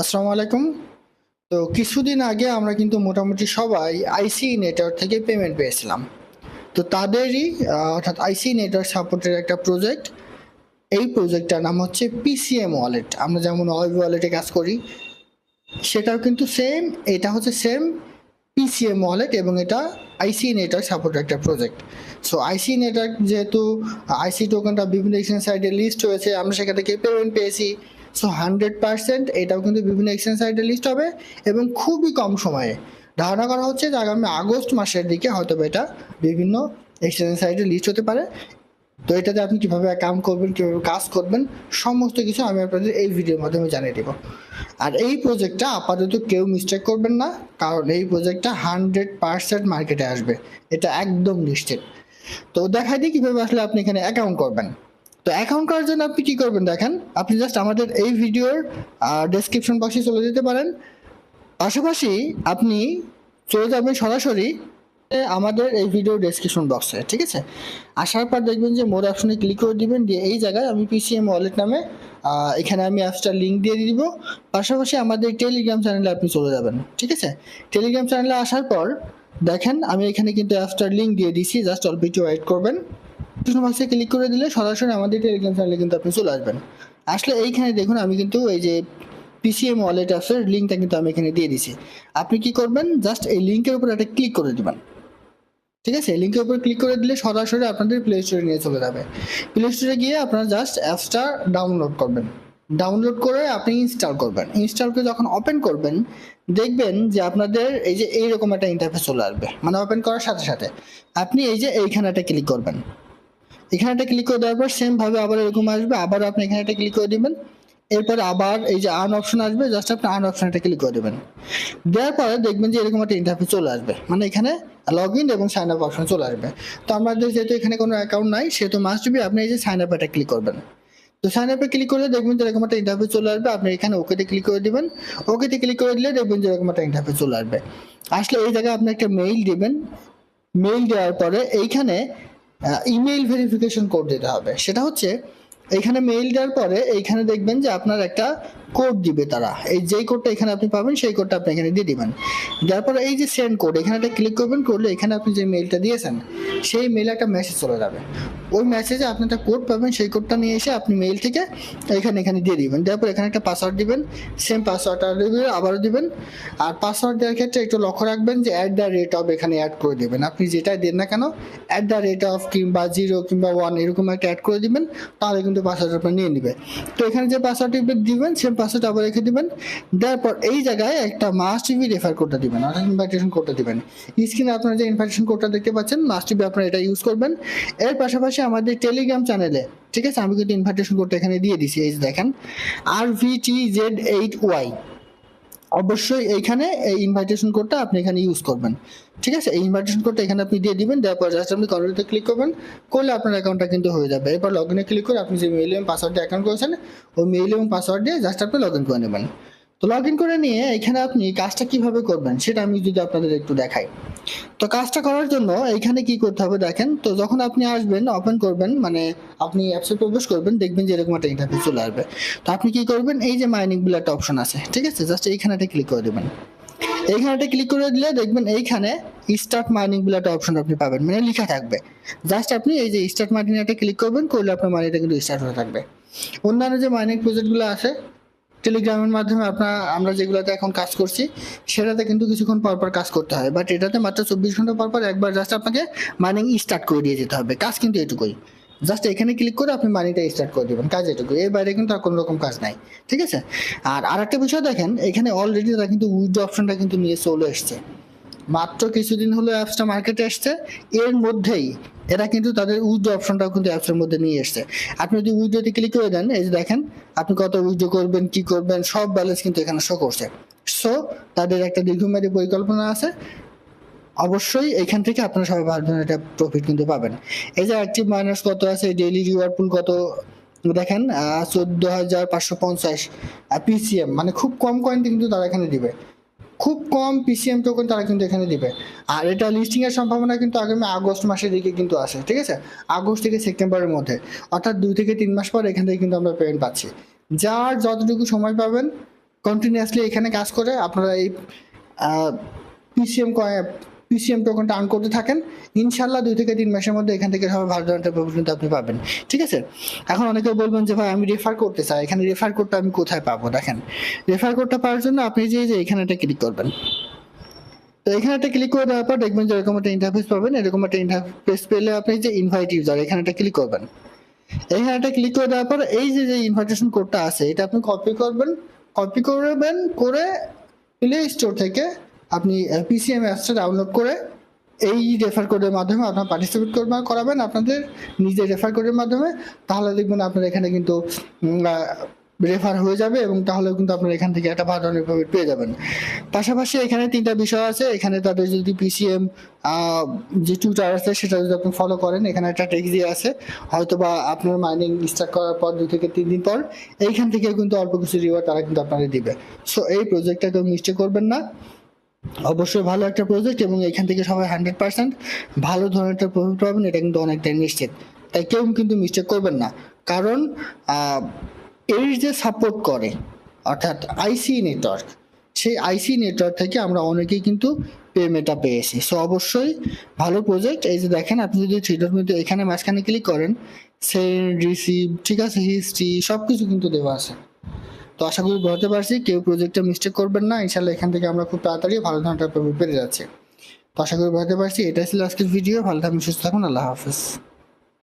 আসসালামু আলাইকুম। তো কিছুদিন আগে আমরা কিন্তু মোটামুটি সবাই আইসি নেটওয়ার্ক থেকে পেমেন্ট পেয়েছিলাম। তো তাদেরই অর্থাৎ আইসি নেটওয়ার্ক সাপোর্টের একটা প্রজেক্ট এই প্রজেক্টটার নাম হচ্ছে পিসিএম ওয়ালেট আমরা যেমন ওয়েব ওয়ালেটে কাজ করি, সেটাও কিন্তু সেম এটা হচ্ছে সেম পিসিএম ওয়ালেট এবং এটা আইসি নেটওয়ার্ক সাপোর্টের একটা প্রজেক্ট সো আইসি নেটওয়ার্ক যেহেতু আইসি টোকেনটা বিভিন্ন সাইটে লিস্ট হয়েছে, আমরা সেখান থেকে পেমেন্ট পেয়েছি। সো হান্ড্রেড পার্সেন্ট এটাও কিন্তু বিভিন্ন এক্সচেঞ্জ সাইটে লিস্ট হবে এবং খুবই কম সময়ে। ধারণা করা হচ্ছে যে আগামী আগস্ট মাসের দিকে হয়তো এটা বিভিন্ন এক্সচেঞ্জ সাইটে লিস্ট হতে পারে। তো এটাতে আপনি কীভাবে অ্যাকাউন্ট করবেন, কীভাবে কাজ করবেন, সমস্ত কিছু আমি আপনাদের এই ভিডিওর মাধ্যমে জানিয়ে দেবো। আর এই প্রজেক্টটা আপাতত কেউ মিস্টেক করবেন না, কারণ এই প্রজেক্টটা হান্ড্রেড পার্সেন্ট মার্কেটে আসবে। এটা একদম নিশ্চিত। তো দেখাই দিই কীভাবে আসলে আপনি এখানে অ্যাকাউন্ট করবেন। তো অ্যাকাউন্ট করার জন্য আপনি কী করবেন দেখেন, আপনি জাস্ট আমাদের এই ভিডিওর ডেসক্রিপশন বক্সে চলে যেতে পারেন। পাশাপাশি আপনি চলে যাবেন সরাসরি আমাদের এই ভিডিও ডেসক্রিপশন বক্সে ঠিক আছে? আসার পর দেখবেন যে মোর অপশনে ক্লিক করে দিবেন, দিয়ে এই জায়গায় আমি পিসিএম ওয়ালেট নামে এখানে আমি অ্যাপসটার লিঙ্ক দিয়ে দিব। পাশাপাশি আমাদের টেলিগ্রাম চ্যানেলে আপনি চলে যাবেন, ঠিক আছে? টেলিগ্রাম চ্যানেলে আসার পর দেখেন, আমি এখানে কিন্তু অ্যাপসটার লিঙ্ক দিয়ে দিছি জাস্ট অল্প একটু ওয়েট করবেন। ডিসক্রিপশন বক্সে ক্লিক করে দিলে সরাসরি আমাদের টেলিগ্রাম চ্যানেলে কিন্তু আপনি চলে আসবেন। আসলে এইখানে দেখুন, আমি কিন্তু এই যে পিসিএম ওয়ালেট অ্যাপসের লিঙ্কটা কিন্তু আমি এখানে দিয়ে দিছি আপনি কি করবেন? জাস্ট এই লিঙ্কের উপর একটা ক্লিক করে দেবেন। ঠিক আছে? লিঙ্কের উপর ক্লিক করে দিলে সরাসরি আপনাদের প্লে স্টোরে নিয়ে চলে যাবে। প্লে স্টোরে গিয়ে আপনারা জাস্ট অ্যাপসটা ডাউনলোড করবেন। ডাউনলোড করে আপনি ইনস্টল করবেন। ইনস্টল করে যখন ওপেন করবেন, দেখবেন যে আপনাদের এই যে এইরকম একটা ইন্টারফেস চলে আসবে। মানে ওপেন করার সাথে সাথে আপনি এই যে এইখানে একটা ক্লিক করবেন। এখানে একটা ক্লিক করে দেওয়ার পর সেম ভাবে আবার এরকম আসবে, আবার আপনি এখানে একটা ক্লিক করে দিবেন। এরপর আবার এই যে আর্ন অপশন আসবে জাস্ট আপনি আর্ন অপশনটা ক্লিক করে দেবেন। দেওয়ার পরে দেখবেন যে এরকম একটা ইন্টারফেস চলে আসবে। মানে এখানে লগ ইন এবং সাইন আপ অপশন চলে আসবে। তো আমাদের যেহেতু এখানে কোনো অ্যাকাউন্ট নাই, সেহেতু মাস্ট বি আপনি এই যে সাইন আপ এটা ক্লিক করবেন। তো সাইন আপে ক্লিক করলে দেখবেন যে এরকম একটা ইন্টারফেস চলে আসবে। আপনি এখানে ওকেতে ক্লিক করে দিবেন। ওকেতে ক্লিক করে দিলে দেখবেন যে এরকম একটা ইন্টারফেস চলে আসবে। আসলে এই জায়গায় আপনি একটা মেইল দিবেন। মেইল দেওয়ার পরে এইখানে ইমেইল ভেরিফিকেশন কোড দিতে হবে, সেটা হচ্ছে এইখানে মেইল দেওয়ার পরে এইখানে দেখবেন যে আপনার একটা কোড দিবে তারা। এই যেই কোডটা এখানে আপনি পাবেন, সেই কোডটা আপনি এখানে দিয়ে দিবেন। দেওয়ার পরে এই যে সেন্ড কোড এখানে একটা ক্লিক করবেন, করলে এখানে আপনি যে মেইলটা দিয়েছেন, সেই মেইলে একটা মেসেজ চলে যাবে। ওই মেসেজে আপনি একটা কোড পাবেন, সেই কোডটা নিয়ে এসে আপনি মেইল থেকে এখানে এখানে দিয়ে দিবেন। দেওয়ার পর এখানে একটা পাসওয়ার্ড দিবেন সেম পাসওয়ার্ডটা দিবেন, আবারও দিবেন। আর পাসওয়ার্ড দেওয়ার ক্ষেত্রে একটু লক্ষ্য রাখবেন যে অ্যাট দ্য রেট অফ এখানে অ্যাড করে দেবেন। আপনি যেটাই দেন না কেন অ্যাট দ্য রেট অফ কিংবা জিরো কিংবা ওয়ান এরকম একটা অ্যাড করে দিবেন, তাহলে কিন্তু পাসওয়ার্ড আপনার নিয়ে নেবে। তো এখানে যে পাসওয়ার্ডটি দিবেন সেম পাসওয়ার্ড আবার রেখে দিবেন। দেওয়ার পর এই জায়গায় একটা মাস্ট টিভি রেফার কোডটা দিবেন, অর্থাৎ ইনভাইটেশন কোডটা দিবেন। স্ক্রিনে আপনারা যে ইনভাইটেশন কোডটা দেখতে পাচ্ছেন মাস্ট টিভি আপনারা এটা ইউজ করবেন। এর পাশাপাশি আমাদের টেলিগ্রাম চ্যানেলে ঠিক আছে? আমি কিন্তু ইনভাইটেশন কোডটা এখানে দিয়ে দিছি, এই দেখেন। আর V T Z eight Y অবশ্যই এইখানে এই ইনভাইটেশন কোডটা আপনি এখানে ইউজ করবেন। ঠিক আছে? এই ইনভাইটেশন কোডটা এখানে আপনি দিয়ে দিবেন, দেওয়ার পর জাস্ট আপনি কন্ট্রোলতে ক্লিক করবেন, করলে আপনার অ্যাকাউন্টটা কিন্তু হয়ে যাবে। এরপর লগ ইনে ক্লিক করে আপনি যে মেইল এবং পাসওয়ার্ড দিয়ে অ্যাকাউন্ট করেছেন, ওই মেইল এবং পাসওয়ার্ড দিয়ে জাস্ট আপনি লগ ইন করে নেবেন। তো লগ ইন করে নিয়ে এখানে আপনি কাজটা কীভাবে করবেন, সেটা আমি যদি আপনাদের একটু দেখাই। তো কাজটা করার জন্য এইখানে কি করতে হবে দেখেন, তো যখন আপনি আসবেন ওপেন করবেন মানে আপনি অ্যাপসে প্রবেশ করবেন, দেখবেন যে এরকম একটা ইন্টারফেস চলে আসবে। তো আপনি কি করবেন, এই যে মাইনিং বলে একটা অপশন আছে, ঠিক আছে? জাস্ট এইখানে একটা ক্লিক করে দেবেন। এইখানে একটা ক্লিক করে দিলে দেখবেন এইখানে স্টার্ট মাইনিং বলে একটা অপশন আপনি পাবেন মানে লেখা থাকবে। জাস্ট আপনি এই যে স্টার্ট মাইনিং একটা ক্লিক করবেন, করলে আপনার মানিটা কিন্তু স্টার্ট হয়ে থাকবে। অন্যান্য যে মাইনিং প্রজেক্টগুলো আছে টেলিগ্রামের মাধ্যমে আপনার, আমরা যেগুলোতে এখন কাজ করছি, সেটাতে কিন্তু কিছুক্ষণ পরপর পর কাজ করতে হয়। বাট এটাতে মাত্র চব্বিশ ঘণ্টা পর পর একবার জাস্ট আপনাকে মাইনিং স্টার্ট করে দিয়ে যেতে হবে। কাজ কিন্তু এটুকুই। জাস্ট এখানে ক্লিক করে আপনি মানিটা স্টার্ট করে দেবেন। কাজ এটুকু এর বাইরে কিন্তু আর কোনো রকম কাজ নাই। ঠিক আছে? আর আরেকটা বিষয় দেখেন, এখানে অলরেডি তারা কিন্তু উইথ অপশনটা কিন্তু নিয়ে চলে এসছে। মাত্র কিছুদিন হলো অ্যাপসটা মার্কেটে এসছে এর মধ্যেই এরা কিন্তু তাদের উইথড্র অপশনটাও কিন্তু অ্যাপসের মধ্যে নিয়ে এসছে। আপনি যদি উইথড্রতে ক্লিক করে দেন, এই যে দেখেন, আপনি কত উইথড্র করবেন, কি করবেন, সব ব্যালেন্স কিন্তু এখানে শো করছে। সো তাদের একটা দীর্ঘমেয়াদী পরিকল্পনা আছে। অবশ্যই এখান থেকে আপনারা সবাই ভাববেন একটা প্রফিট কিন্তু পাবেন। এই যে অ্যাক্টিভ মাইনাস কত আছে ডেইলি রিওয়ার্ড পুল কত? দেখেন চোদ্দ হাজার পাঁচশো পঞ্চাশ পিসিএম মানে খুব কম কয়েন কিন্তু তারা এখানে দিবে। খুব কম পিসিএম টোকেন তারা কিন্তু এখানে দিবে। আর এটা লিস্টিংয়ের সম্ভাবনা কিন্তু আগামী আগস্ট মাসের দিকে কিন্তু আসে ঠিক আছে? আগস্ট থেকে সেপ্টেম্বরের মধ্যে, অর্থাৎ দুই থেকে তিন মাস পর এখান থেকে কিন্তু আমরা পেমেন্ট পাচ্ছি। যার যতটুকু সময় পাবেন কন্টিনিউয়াসলি এখানে কাজ করে আপনারা এই পিসিএম পিসিএম টোকনটা আর্ন করতে থাকেন ইনশাল্লাহ দুই থেকে তিন মাসের মধ্যে এখান থেকে সবাই ভালো ধরনের প্রফিট আপনি পাবেন। ঠিক আছে? এখন অনেকে বলবেন যে, ভাই, আমি রেফার করতে চাই। এখানে রেফার কোডটা আমি কোথায় পাবো? দেখেন রেফার কোডটা পাওয়ার জন্য আপনি যে যে এখানে একটা ক্লিক করবেন। তো এখানে একটা ক্লিক করে দেওয়ার পর দেখবেন যে এরকম একটা ইন্টারফেস পাবেন, এরকম একটা ইন্টারফেস পেলে আপনি যে ইনভাইট ইউজার এখানে একটা ক্লিক করবেন। এখানে একটা ক্লিক করে দেওয়ার পর এই যে যে ইনভাইটেশন কোডটা আছে, এটা আপনি কপি করবেন কপি করবেন করে প্লে স্টোর থেকে আপনি পিসিএম অ্যাপসটা ডাউনলোড করে এই রেফার কোডের মাধ্যমে আপনার পার্টিসিপেট করবেন, আপনাদের নিজের রেফার কোডের মাধ্যমে, তাহলে দেখবেন আপনার এখানে কিন্তু রেফার হয়ে যাবে এবং তাহলে কিন্তু আপনার এখান থেকে একটা ভালো ধরনের প্রফিট পেয়ে যাবেন। পাশাপাশি এখানে তিনটা বিষয় আছে, এখানে তাদের যদি পিসিএম যে টুইটার আছে সেটা যদি আপনি ফলো করেন, এখানে একটা টেক্স দিয়ে আছে হয়তো বা আপনার মাইনিং স্টার্ট করার পর দুই থেকে তিন দিন পর, এইখান থেকে কিন্তু অল্প কিছু রিওয়ার্ড তারা কিন্তু আপনাদের দিবে। সো এই প্রজেক্টটা কেউ মিস্টেক করবেন না। অবশ্যই ভালো একটা প্রজেক্ট এবং এখান থেকে সবাই হান্ড্রেড পার্সেন্ট ভালো ধরনের একটা প্রফিট পাবেন, এটা কিন্তু অনেকটাই নিশ্চিত। তাই কেউ কিন্তু মিস্টেক করবেন না। কারণ এর যে সাপোর্ট করে, অর্থাৎ আইসি নেটওয়ার্ক সেই আইসি নেটওয়ার্ক থেকে আমরা অনেকেই কিন্তু পেমেন্টটা পেয়েছি। সো অবশ্যই ভালো প্রজেক্ট এই যে দেখেন, আপনি যদি থ্রি মধ্যে এখানে মাঝখানে ক্লিক করেন সেন্ড রিসিভ ঠিক আছে হিস্ট্রি সব কিছু কিন্তু দেওয়া আছে। তো আশা করি বোঝাতে পারছি, কেউ প্রজেক্টে মিস্টেক করবেন না ইনশাল্লাহ এখান থেকে আমরা খুব তাড়াতাড়ি ভালো ধরনের পেয়ে যাচ্ছি। তো আশা করি বোঝাতে পারছি, এটাই ছিল আজকের ভিডিও ভালো থাকুন সুস্থ থাকুন আল্লাহ হাফিজ।